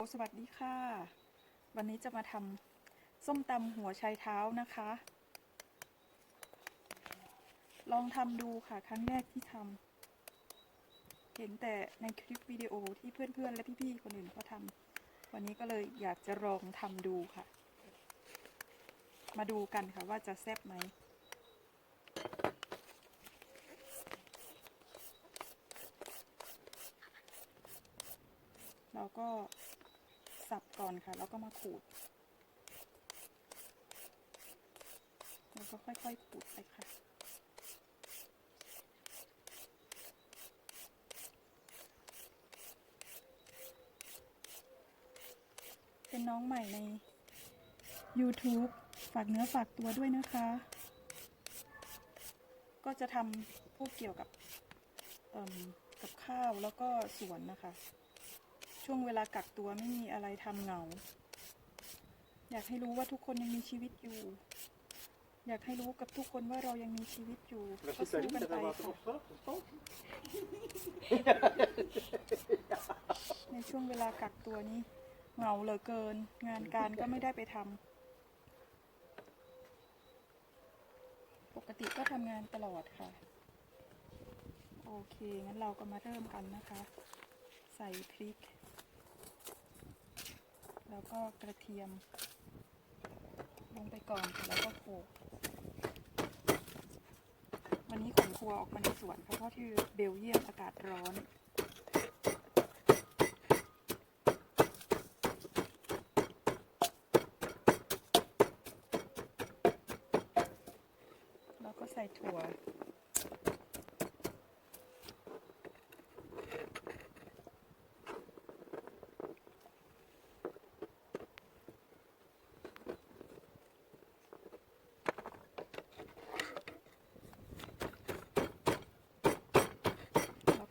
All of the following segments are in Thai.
สวัสดีค่ะ วันนี้จะมาทำส้มตำหัวไชายเท้านะคะ ลองทำดูค่ะครั้งแรกที่ทำเห็นแต่ในคลิปวิดีโอที่เพื่อนๆ และพี่ๆ คนอื่นเขาทำวันนี้ก็เลยอยากจะลองทำดูค่ะ มาดูกันค่ะว่าจะแซ่บไหมเราก็ สับก่อนค่ะ แล้วก็มาขูด แล้วก็ค่อยๆขูดไปค่ะเป็นน้องใหม่ใน YouTube ฝากเนื้อฝากตัวด้วยนะคะ ก็จะทำพวกเกี่ยวกับกับข้าวแล้วก็สวนนะคะ ช่วงเวลากักตัวไม่มีอะไรทำเหงา อยากให้รู้ว่าทุกคนยังมีชีวิตอยู่ อยากให้รู้กับทุกคนว่าเรายังมีชีวิตอยู่ Men ก็ så สู้ säljer กัน det ไป där ค่ะ vatten också. ในช่วงเวลากักตัวนี้เหงาเหลือเกิน งานการก็ไม่ได้ไปทำปกติก็ทำงานตลอดค่ะ โอเค งั้นเราก็มาเริ่มกันนะคะ ใส่พริก แล้วก็กระเทียม ลงไปก่อนแล้วก็โขลกวันนี้ของครัวออกมาในสวนเพราะว่าที่เบลเยียมอากาศร้อนแล้วก็ใส่ถั่ว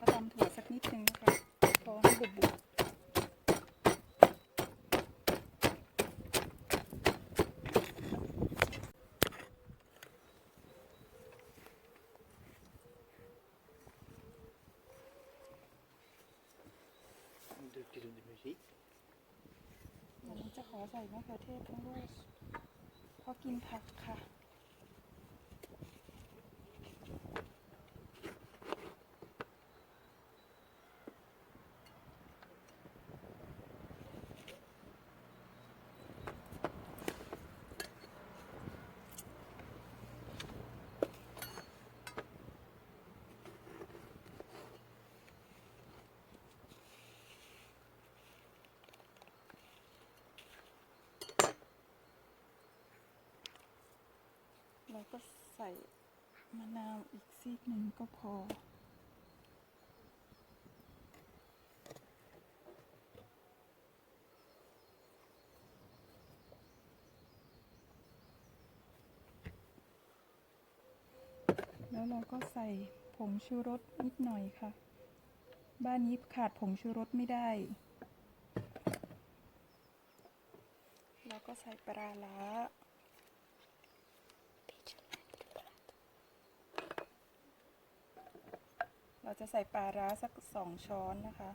ก็ตำถั่วสักนิดนึงนะคะพอให้ บุบบุบ Duktig under musik. วันนี้จะขอใส่มะเขือเทศทั้งลูกพราะกินผักค่ะ แล้วก็ใส่มะนาวอีกซีกหนึ่งก็พอ แล้วเราก็ใส่ผงชูรสนิดหน่อยค่ะ บ้านนี้ขาดผงชูรสไม่ได้ แล้วก็ใส่ปลาร้า เราจะใส่ปลาร้าสักสองช้อนนะคะ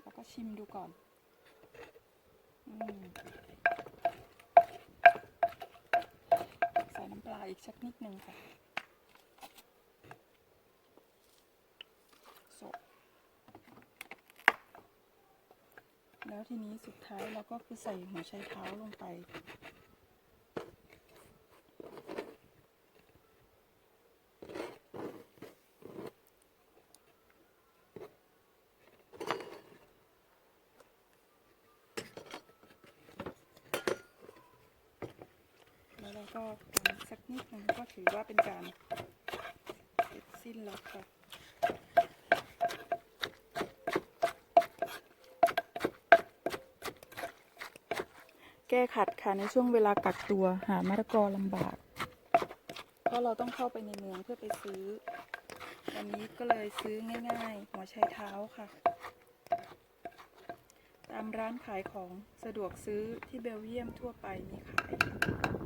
แล้วก็ชิมดูก่อนอใส่น้ำปลาอีกสักนิดนึงค่ะโซะ แล้วทีนี้สุดท้ายเราก็คือใส่หัวไชเท้าลงไป แล้วเราก็สักนิดหนึงก็ถือว่าเป็นการเสร็จสิ้นแล้วค่ะ แก้ขัดค่ะในช่วงเวลากักตัวหามะละกอลำบาก เพราะเราต้องเข้าไปในเมืองเพื่อไปซื้อ วันนี้ก็เลยซื้อง่าย ๆ หัวไชเท้าค่ะ ตามามร้านขายของสะดวกซื้อที่เบลเยียมทั่วไปมีขาย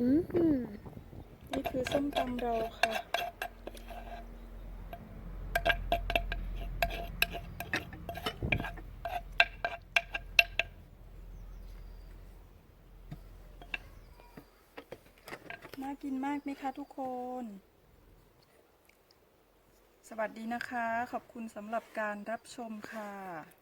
นี่คือส้มตำเราค่ะ น่ากินมากไหมคะทุกคน สวัสดีนะคะ ขอบคุณสำหรับการรับชมค่ะ